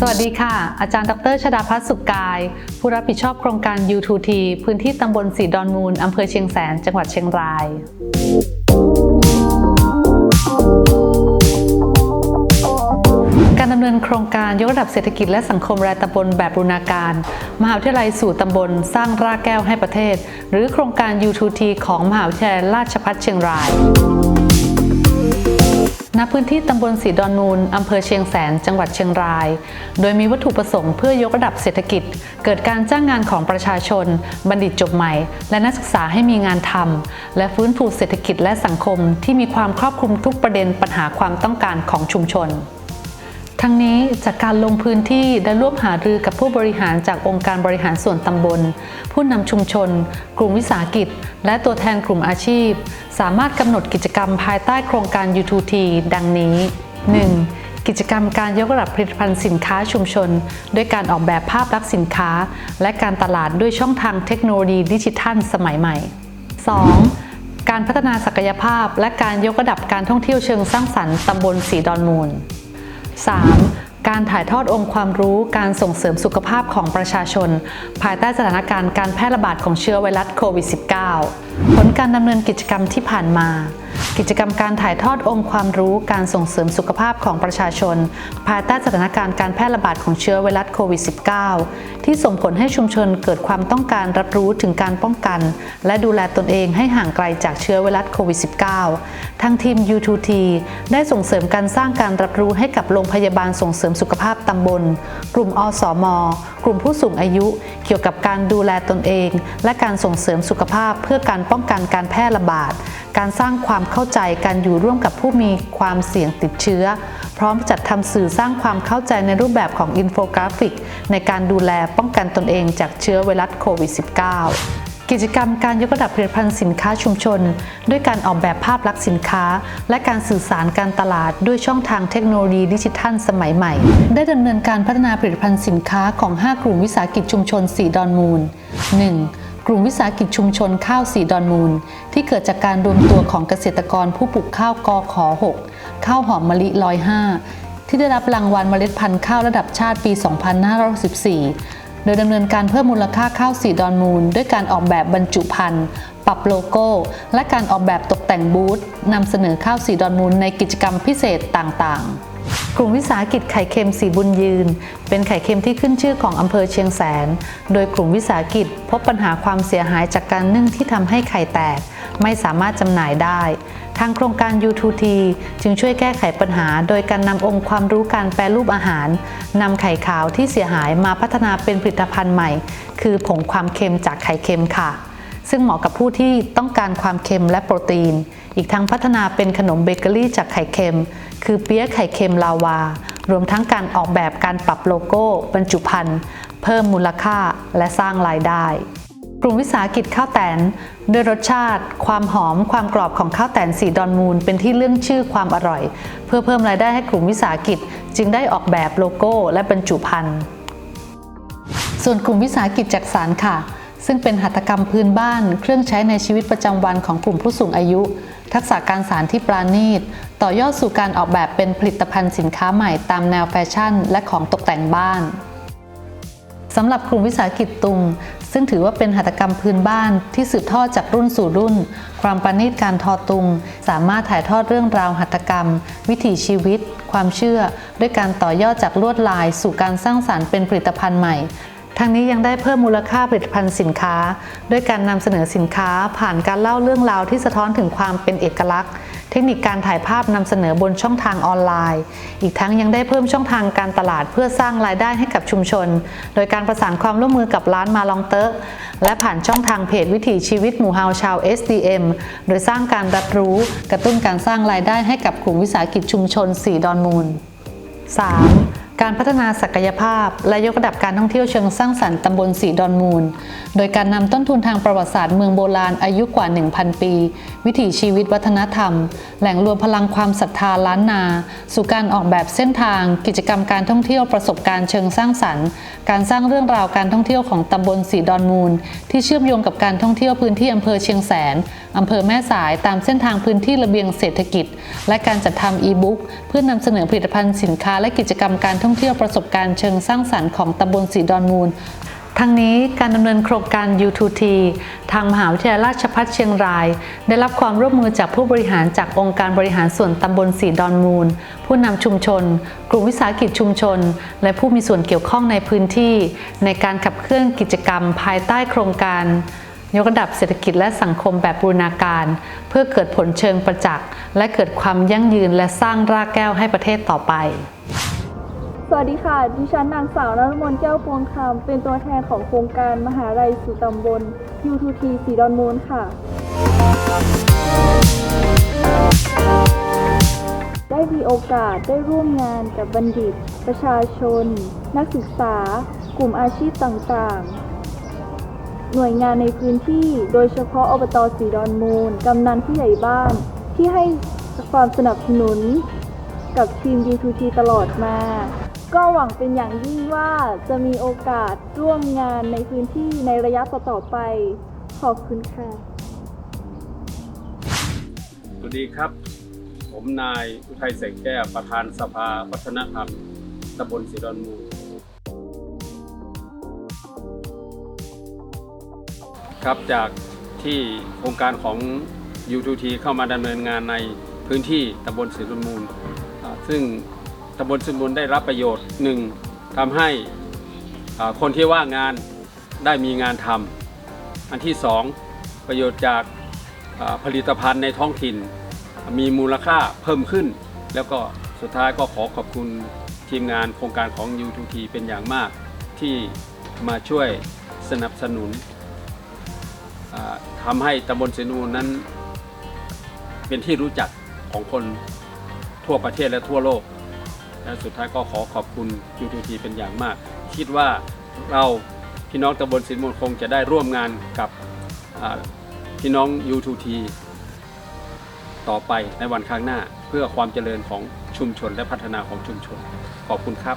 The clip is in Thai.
สวัสดีค่ะ อาจารย์ดรชดาพัฒน์สุกกาย ผู้รับผิดชอบโครงการ U2T พื้นที่ตำบลสีดอนมูลอำเภอเชียงแสน จังหวัดเชียงราย การดำเนินโครงการยกระดับเศรษฐกิจและสังคมรายตำบลแบบบูรณาการ มหาวิทยาลัยสู่ตำบลสร้างรากแก้วให้ประเทศ หรือโครงการ U2T ของมหาวิทยาลัยราชภัฏเชียงรายณพื้นที่ตำบลสีดอนมูลอำเภอเชียงแสน จังหวัดเชียงราย โดยมีวัตถุประสงค์เพื่อยกระดับเศรษฐกิจ เกิดการจ้างงานของประชาชน บัณฑิตจบใหม่ และนักศึกษาให้มีงานทำ และฟื้นฟูเศรษฐกิจและสังคมที่มีความครอบคลุมทุกประเด็นปัญหาความต้องการของชุมชน ทั้งนี้จากการลงพื้นที่และร่วมหารือกับผู้บริหารจากองค์การบริหารส่วนตำบล ผู้นำชุมชน กลุ่มวิสาหกิจ และตัวแทนกลุ่มอาชีพ สามารถกำหนดกิจกรรมภายใต้โครงการ U2T ดังนี้ 1. กิจกรรมการยกระดับผลิตภัณฑ์สินค้าชุมชน ด้วยการออกแบบภาพลักษณ์สินค้า และการตลาดด้วยช่องทางเทคโนโลยีดิจิทัลสมัยใหม่ 2. การพัฒนาศักยภาพ และการยกระดับการท่องเที่ยวเชิงสร้างสรรค์ตำบลสีดอนมูล 3. การถ่ายทอดองค์ความรู้การส่งเสริมสุขภาพของประชาชน ภายใต้สถานการณ์การแพร่ระบาดของเชื้อไวรัสโควิด -19 ผลการดำเนินกิจกรรมที่ผ่านมา กิจกรรมการถ่ายทอดองค์ความรู้การส่งเสริมสุขภาพของประชาชน ภายใต้สถานการณ์การแพร่ระบาดของเชื้อไวรัสโควิด -19 ที่ส่งผลให้ชุมชนเกิดความต้องการรับรู้ถึงการป้องกัน และดูแลตนเองให้ห่างไกลจากเชื้อไวรัสโควิด -19 ทางทีม U2T ได้ส่งเสริมการสร้างการรับรู้ให้กับโรงพยาบาลส่งเสริมสุขภาพตำบล กลุ่มอสม กลุ่มผู้สูงอายุ เกี่ยวกับการดูแลตนเอง และการส่งเสริมสุขภาพเพื่อการป้องกันการแพร่ระบาด การสร้างความเข้าใจการอยู่ร่วมกับผู้มีความเสี่ยงติดเชื้อ พร้อมจัดทำสื่อสร้างความเข้าใจในรูปแบบของอินโฟกราฟิก ในการดูแลป้องกันตนเองจากเชื้อไวรัสโควิด -19 กิจกรรมการยกระดับผลิตภัณฑ์สินค้าชุมชน ด้วยการออกแบบภาพลักษณ์สินค้า และการสื่อสารการตลาดด้วยช่องทางเทคโนโลยีดิจิทัลสมัยใหม่ ได้ดำเนินการพัฒนาผลิตภัณฑ์สินค้าของ 5 กลุ่มวิสาหกิจชุมชนสีดอนมูล 1. กลุ่มวิสาหกิจชุมชนข้าวสีดอนมูล ที่เกิดจากการรวมตัวของเกษตรกรผู้ปลูกข้าวกอขอ6ข้าวหอมมะลิลอย5ที่ได้รับรางวัลเมล็ดพันธุ์ข้าวระดับชาติปี 2564 โดยดำเนินการเพิ่มมูลค่าข้าวสีดอนมูล ด้วยการออกแบบบรรจุภัณฑ์ ปรับโลโก้ และการออกแบบตกแต่งบูธนำเสนอข้าวสีดอนมูลในกิจกรรมพิเศษต่างๆกลุ่มวิสาหกิจไข่เค็มสีบุญยืน เป็นไข่เค็มที่ขึ้นชื่อของอำเภอเชียงแสน โดยกลุ่มวิสาหกิจพบปัญหาความเสียหายจากการนึ่งที่ทำให้ไข่แตก ไม่สามารถจำหน่ายได้ ทางโครงการ U2T จึงช่วยแก้ไขปัญหา โดยการนำองค์ความรู้การแปรรูปอาหารนำไข่ขาวที่เสียหายมาพัฒนาเป็นผลิตภัณฑ์ใหม่ คือผงความเค็มจากไข่เค็มค่ะ ซึ่งเหมาะกับผู้ที่ต้องการความเค็มและโปรตีน อีกทั้งพัฒนาเป็นขนมเบเกอรี่จากไข่เค็ม คือเปี๊ยะไข่เค็มลาวา รวมทั้งการออกแบบการปรับโลโก้ บรรจุภัณฑ์ เพิ่มมูลค่าและสร้างรายได้กลุ่มวิสาหกิจข้าวแตน ด้วยรสชาติ ความหอม ความกรอบของข้าวแตนสีดอนมูล เป็นที่เรื่องชื่อความอร่อย เพื่อเพิ่มรายได้ให้กลุ่มวิสาหกิจ จึงได้ออกแบบโลโก้และบรรจุภัณฑ์ส่วนกลุ่มวิสาหกิจจักสารค่ะ ซึ่งเป็นหัตถกรรมพื้นบ้าน เครื่องใช้ในชีวิตประจำวันของกลุ่มผู้สูงอายุ ทักษะการสารที่ปราณีต ต่อยอดสู่การออกแบบเป็นผลิตภัณฑ์สินค้าใหม่ตามแนวแฟชั่น และของตกแต่งบ้านสำหรับกลุ่มวิสาหกิจตุง ซึ่งถือว่าเป็นหัตถกรรมพื้นบ้านที่สืบทอดจากรุ่นสู่รุ่น ความประณีตการทอตุง สามารถถ่ายทอดเรื่องราวหัตถกรรม วิถีชีวิต ความเชื่อ ด้วยการต่อยอดจากลวดลาย สู่การสร้างสารรค์เป็นผลิตภัณฑ์ใหม่ ทางนี้ยังได้เพิ่มมูลค่าผลิตภัณฑ์สินค้า ด้วยการนำเสนอสินค้าผ่านการเล่าเรื่องราวที่สะท้อนถึงความเป็นเอกลักษณ์ เทคนิคการถ่ายภาพนำเสนอบนช่องทางออนไลน์ อีกทั้งยังได้เพิ่มช่องทางการตลาดเพื่อสร้างรายได้ให้กับชุมชน โดยการประสานความร่วมมือกับร้านมาลองเตอะและผ่านช่องทางเพจวิถีชีวิตหมู่เฮาชาว SDM โดยสร้างการรับรู้กระตุ้นการสร้างรายได้ให้กับกลุ่มวิสาหกิจชุมชนสีดอนมูล 3. การพัฒนาศักยภาพ และยกระดับการท่องเที่ยวเชิงสร้างสรรค์ตำบลสีดอนมูล โดยการนำต้นทุนทางประวัติศาสตร์เมืองโบราณอายุกว่า 1,000 ปี วิถีชีวิตวัฒนธรรม แหล่งรวมพลังความศรัทธาล้านนา สู่การออกแบบเส้นทาง กิจกรรมการท่องเที่ยวประสบการณ์เชิงสร้างสรรค์ การสร้างเรื่องราวการท่องเที่ยวของตำบลสีดอนมูล ที่เชื่อมโยงกับการท่องเที่ยวพื้นที่อำเภอเชียงแสนอำเภอแม่สายตามเส้นทางพื้นที่ระเบียงเศรษฐกิจ และการจัดทำอีบุ๊กเพื่อนำเสนอผลิตภัณฑ์สินค้าและกิจกรรมการท่องเที่ยวประสบการณ์เชิงสร้างสรรค์ของตำบลสีดอนมูลทั้งนี้การดำเนินโครงการ U2T ทางมหาวิทยาลัยราชภัฏเชียงราย ได้รับความร่วมมือจากผู้บริหารจากองค์การบริหารส่วนตำบลสีดอนมูล ผู้นำชุมชน กลุ่มวิสาหกิจชุมชน และผู้มีส่วนเกี่ยวข้องในพื้นที่ ในการขับเคลื่อนกิจกรรมภายใต้โครงการ ยกระดับเศรษฐกิจและสังคมแบบบูรณาการ เพื่อเกิดผลเชิงประจักษ์และเกิดความยั่งยืนและสร้างรากแก้วให้ประเทศต่อไป วัสดีค่ะ ดิฉันนางสาวนรมนแก้วพวงคำเป็นตัวแทนของโครงการมหาลัยสู่ตำบล U2T สีดอนมูลค่ะ ได้มีโอกาสได้ร่วมงานกับบัณฑิต ประชาชน นักศึกษา กลุ่มอาชีพต่างๆ หน่วยงานในพื้นที่ โดยเฉพาะอบตสีดอนมูล กำนันผู้ใหญ่บ้านที่ให้ความสนับสนุนกับทีม D2T ตลอดมา ก็หวังเป็นอย่างยิ่งว่าจะมีโอกาสร่วมงานในพื้นที่ในระยะต่อๆไป ขอบคุณค่ะ สวัสดีครับ ผมนายอุทัยแสงแก้วประธานสภาวัฒนธรรมตำบลสีดอนมูครับจากที่โครงการของ U2T เข้ามาดำเนินงานในพื้นที่ตำบลสีดอนมูล ซึ่ง ตำบลสีดอนมูลได้รับประโยชน์หนึ่งทำให้คนที่ว่างงานได้มีงานทำอันที่สองประโยชน์จากผลิตภัณฑ์ในท้องถิ่น มีมูลค่าเพิ่มขึ้น แล้วก็สุดท้ายก็ขอขอบคุณทีมงานโครงการของ U2T เป็นอย่างมากที่มาช่วยสนับสนุนทำให้ตำบลเสนูนั้นเป็นที่รู้จักของคนทั่วประเทศและทั่วโลก และสุดท้ายก็ขอขอบคุณ UTT เป็นอย่างมาก คิดว่าเราพี่น้องตำบลสินมนคงจะได้ร่วมงานกับพี่น้อง U2T ต่อไปในวันข้างหน้าเพื่อความเจริญของชุมชนและพัฒนาของชุมชน ขอบคุณครับ